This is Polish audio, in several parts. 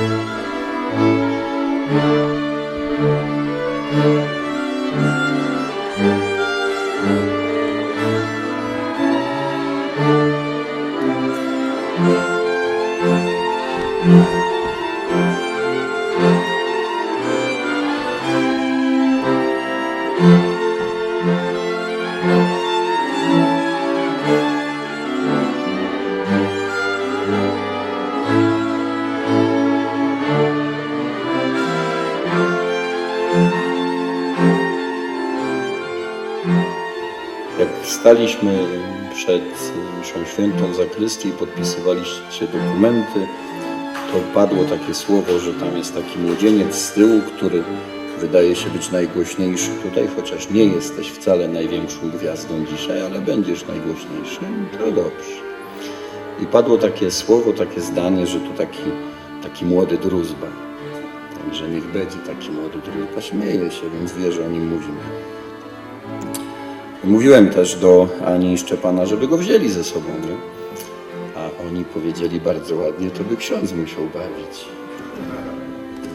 Jak staliśmy przed mszą świętą zakrystii i podpisywaliście dokumenty, to padło takie słowo, że tam jest taki młodzieniec z tyłu, który wydaje się być najgłośniejszy tutaj, chociaż nie jesteś wcale największą gwiazdą dzisiaj, ale będziesz najgłośniejszy, to dobrze. I padło takie słowo, takie zdanie, że tu taki, taki młody druzba. Także niech będzie taki młody druzba. Śmieje się, więc wie, że o nim mówimy. Mówiłem też do Ani i Szczepana, żeby go wzięli ze sobą, nie? A oni powiedzieli bardzo ładnie, to by ksiądz musiał bawić.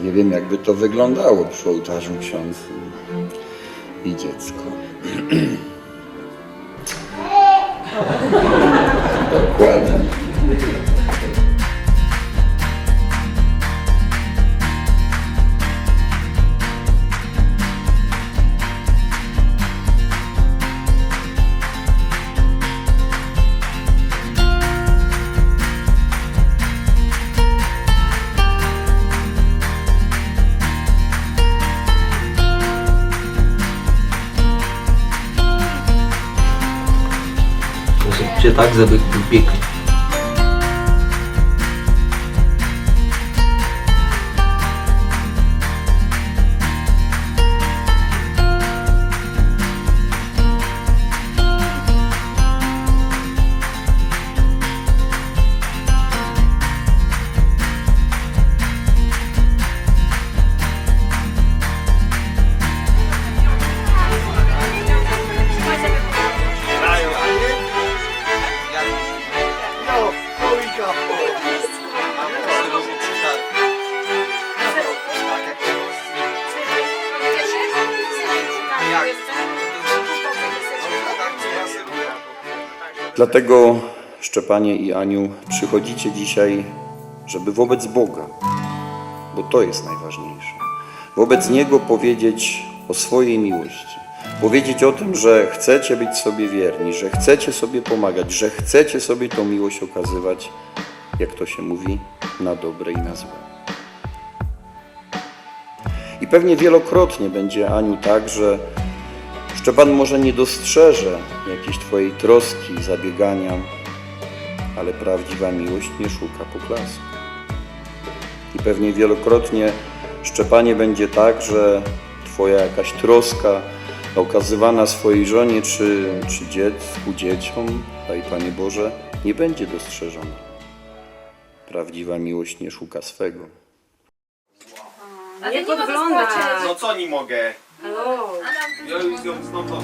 Nie wiem, jakby to wyglądało przy ołtarzu ksiądz i, dziecko. Zróbcie tak, żeby Dlatego, Szczepanie i Aniu, przychodzicie dzisiaj, żeby wobec Boga, bo to jest najważniejsze, wobec Niego powiedzieć o swojej miłości. Powiedzieć o tym, że chcecie być sobie wierni, że chcecie sobie pomagać, że chcecie sobie tą miłość okazywać, jak to się mówi, na dobre i na złe. I pewnie wielokrotnie będzie Aniu tak, że Szczepan może nie dostrzeże jakiejś Twojej troski, zabiegania, ale prawdziwa miłość nie szuka poklasku. I pewnie wielokrotnie Szczepanie będzie tak, że Twoja jakaś troska okazywana swojej żonie czy, czy dziecku, dzieciom, daj Panie Boże, nie będzie dostrzeżona. Prawdziwa miłość nie szuka swego. A Nie płaczeć. No co nie mogę? Halo. Ja już ją znam to.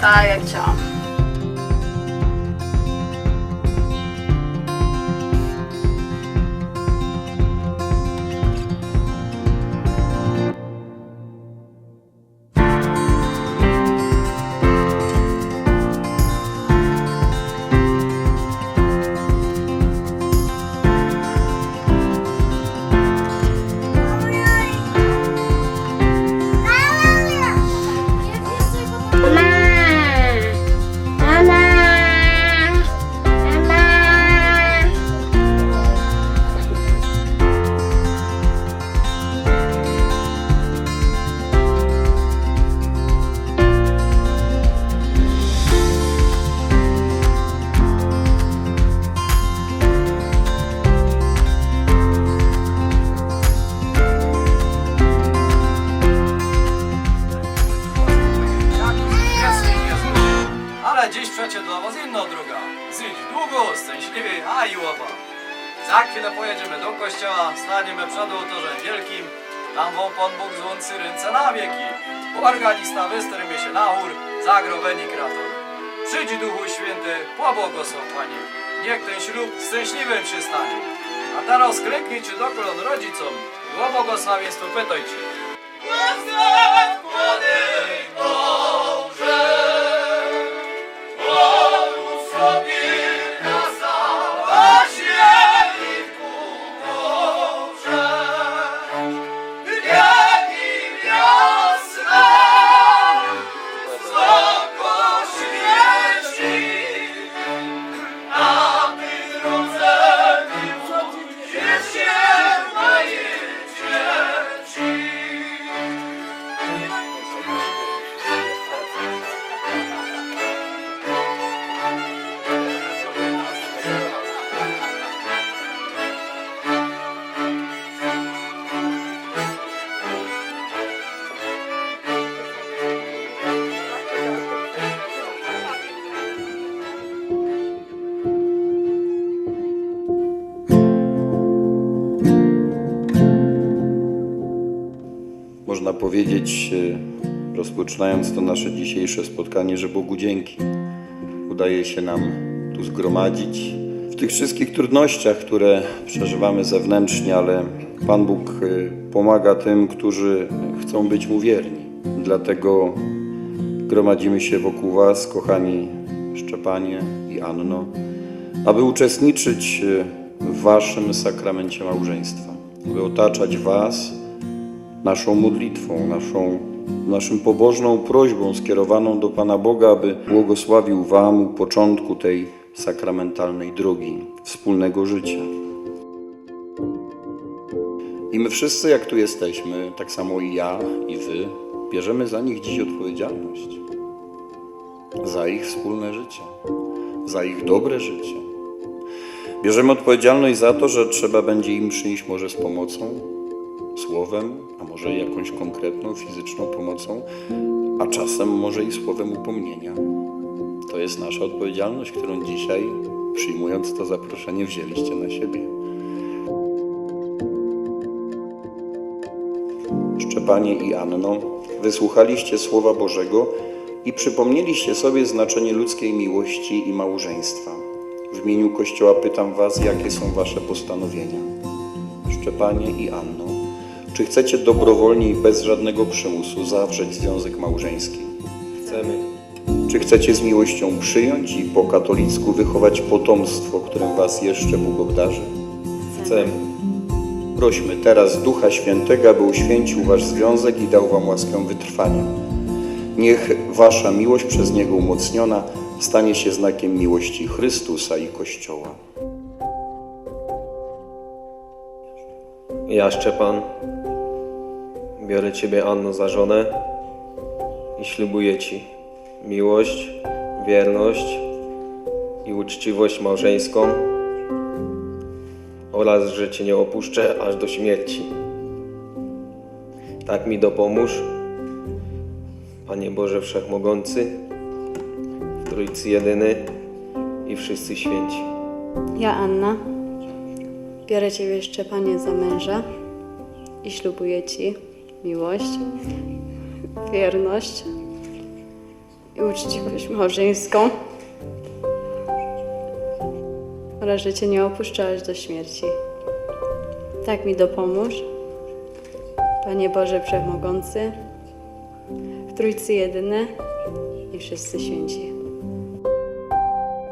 Tak, wam Pan Bóg złączy ręce na wieki. Organista wystrymie się na chór, zagroweni krator. Przyjdź Duchu Święty, pobłogosław Panie, niech ten ślub szczęśliwym się stanie. A teraz klęknijcie do kolon rodzicom i o błogosławieństwo pytajcie. Można powiedzieć, e, rozpoczynając to nasze dzisiejsze spotkanie, że Bogu dzięki. Udaje się nam tu zgromadzić w tych wszystkich trudnościach, które przeżywamy zewnętrznie, ale Pan Bóg e, pomaga tym, którzy chcą być Mu wierni. Dlatego gromadzimy się wokół Was, kochani Szczepanie i Anno, aby uczestniczyć e, w Waszym sakramencie małżeństwa, aby otaczać Was naszą modlitwą, naszą, naszym pobożną prośbą skierowaną do Pana Boga, aby błogosławił Wam u początku tej sakramentalnej drogi wspólnego życia. I my wszyscy, jak tu jesteśmy, tak samo i ja, i Wy, bierzemy za nich dziś odpowiedzialność. Za ich wspólne życie, za ich dobre życie. Bierzemy odpowiedzialność za to, że trzeba będzie im przyjść może z pomocą, słowem, a może jakąś konkretną fizyczną pomocą, a czasem może i słowem upomnienia. To jest nasza odpowiedzialność, którą dzisiaj, przyjmując to zaproszenie, wzięliście na siebie. Szczepanie i Anno, wysłuchaliście Słowa Bożego i przypomnieliście sobie znaczenie ludzkiej miłości i małżeństwa. W imieniu Kościoła pytam Was, jakie są Wasze postanowienia. Szczepanie i Anno, czy chcecie dobrowolnie i bez żadnego przymusu zawrzeć związek małżeński? Chcemy. Czy chcecie z miłością przyjąć i po katolicku wychować potomstwo, którym Was jeszcze Bóg obdarzy? Chcemy. Prośmy teraz Ducha Świętego, aby uświęcił Wasz związek i dał Wam łaskę wytrwania. Niech Wasza miłość przez Niego umocniona stanie się znakiem miłości Chrystusa i Kościoła. Ja, Szczepan, biorę Ciebie, Anno, za żonę i ślubuję Ci miłość, wierność i uczciwość małżeńską oraz, że Cię nie opuszczę aż do śmierci. Tak mi dopomóż, Panie Boże Wszechmogący, w Trójcy Jedyny i wszyscy święci. Ja, Anna, biorę Ciebie, Szczepanie, za męża i ślubuję Ci miłość, wierność i uczciwość małżeńską oraz, że Cię nie opuszczałeś do śmierci. Tak mi dopomóż, Panie Boże Wszechmogący, w Trójcy Jedyny i wszyscy święci.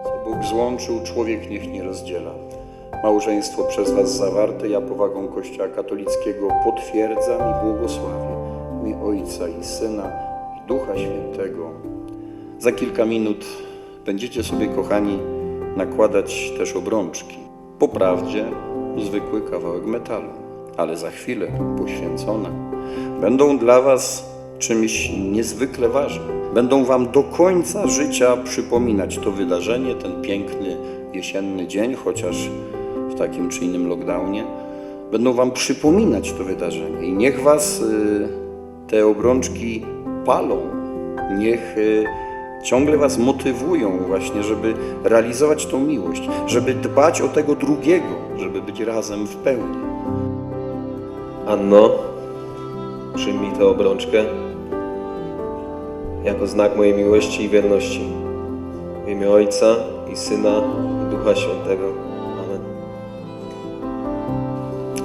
Co Bóg złączył, człowiek niech nie rozdziela. Małżeństwo przez Was zawarte, ja powagą Kościoła katolickiego potwierdzam i błogosławię. W imię Ojca i Syna i Ducha Świętego. Za kilka minut będziecie sobie, kochani, nakładać też obrączki. Po prawdzie zwykły kawałek metalu, ale za chwilę poświęcone. Będą dla Was czymś niezwykle ważnym. Będą Wam do końca życia przypominać to wydarzenie, ten piękny jesienny dzień, chociaż w takim czy innym lockdownie. Będą Wam przypominać to wydarzenie i niech Was y, te obrączki palą. Niech y, ciągle was motywują właśnie, żeby realizować tą miłość, żeby dbać o tego drugiego, żeby być razem w pełni. Anno, przyjmij tę obrączkę jako znak mojej miłości i wierności. W imię Ojca i Syna i Ducha Świętego.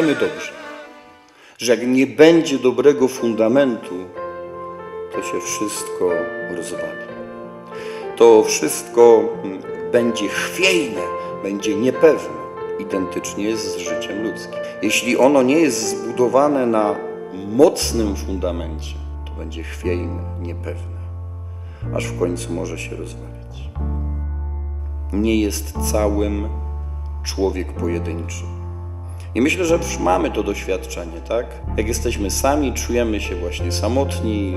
Wiemy dobrze, że jak nie będzie dobrego fundamentu, to się wszystko rozwali. To wszystko mm, będzie chwiejne, będzie niepewne. Identycznie jest z życiem ludzkim. Jeśli ono nie jest zbudowane na mocnym fundamencie, to będzie chwiejne, niepewne, aż w końcu może się rozwalić. Nie jest całym człowiek pojedynczy. I myślę, że już mamy to doświadczenie, tak? Jak jesteśmy sami, czujemy się właśnie samotni,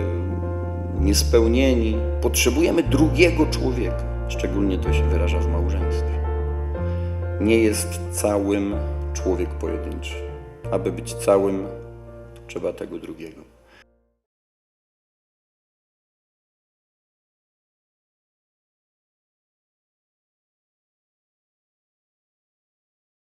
niespełnieni, potrzebujemy drugiego człowieka. Szczególnie to się wyraża w małżeństwie. Nie jest całym człowiek pojedynczy. Aby być całym, trzeba tego drugiego.